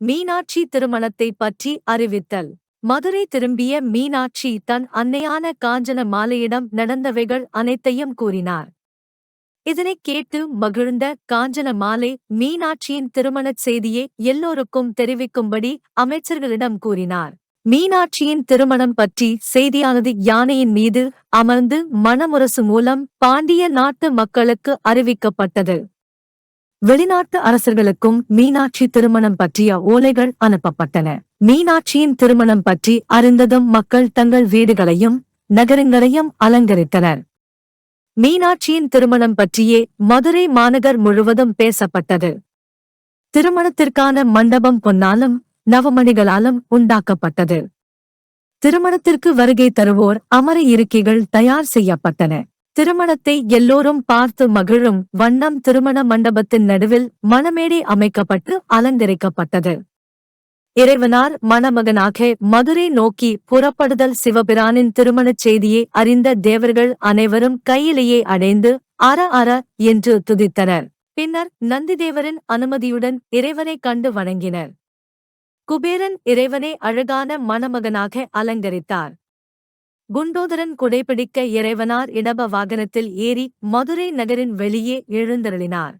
மீனாட்சி திருமணத்தை பற்றி அறிவித்தல். மதுரை திரும்பிய மீனாட்சி தன் அன்னையான காஞ்சன மாலையிடம் நடந்தவைகள் அனைத்தையும் கூறினார். இதனைக் கேட்டு மகிழ்ந்த காஞ்சன மாலை மீனாட்சியின் திருமணச் செய்தியை எல்லோருக்கும் தெரிவிக்கும்படி அமைச்சர்களிடம் கூறினார். மீனாட்சியின் திருமணம் பற்றி செய்தியானது யானையின் மீது அமர்ந்து மணமுரசு மூலம் பாண்டிய நாட்டு மக்களுக்கு அறிவிக்கப்பட்டது. வெளிநாட்டு அரசர்களுக்கும் மீனாட்சி திருமணம் பற்றிய ஓலைகள் அனுப்பப்பட்டன. மீனாட்சியின் திருமணம் பற்றி அறிந்ததும் மக்கள் தங்கள் வீடுகளையும் நகரங்களையும் அலங்கரித்தனர். மீனாட்சியின் திருமணம் பற்றியே மதுரை மாநகர் முழுவதும் பேசப்பட்டது. திருமணத்திற்கான மண்டபம் பொன்னாலும் நவமணிகளாலும் உண்டாக்கப்பட்டது. திருமணத்திற்கு வருகை தருவோர் அமர இருக்கைகள் தயார் செய்யப்பட்டன. திருமணத்தை எல்லோரும் பார்த்து மகிழும் வண்ணம் திருமண மண்டபத்தின் நடுவில் மணமேடை அமைக்கப்பட்டு அலங்கரிக்கப்பட்டது. இறைவனார் மணமகனாக மதுரை நோக்கி புறப்படுதல் சிவபிரானின் திருமணச் செய்தியை அறிந்த தேவர்கள் அனைவரும் கையிலேயே அடைந்து அற அற என்று துதித்தனர். பின்னர் நந்திதேவரின் அனுமதியுடன் இறைவனை கண்டு வணங்கினர். குபேரன் இறைவனை அழகான மணமகனாக அலங்கரித்தார். குண்டோதரன் குடைபிடிக்க இறைவனார் இடப வாகனத்தில் ஏறி மதுரை நகரின் வெளியே எழுந்தருளினார்.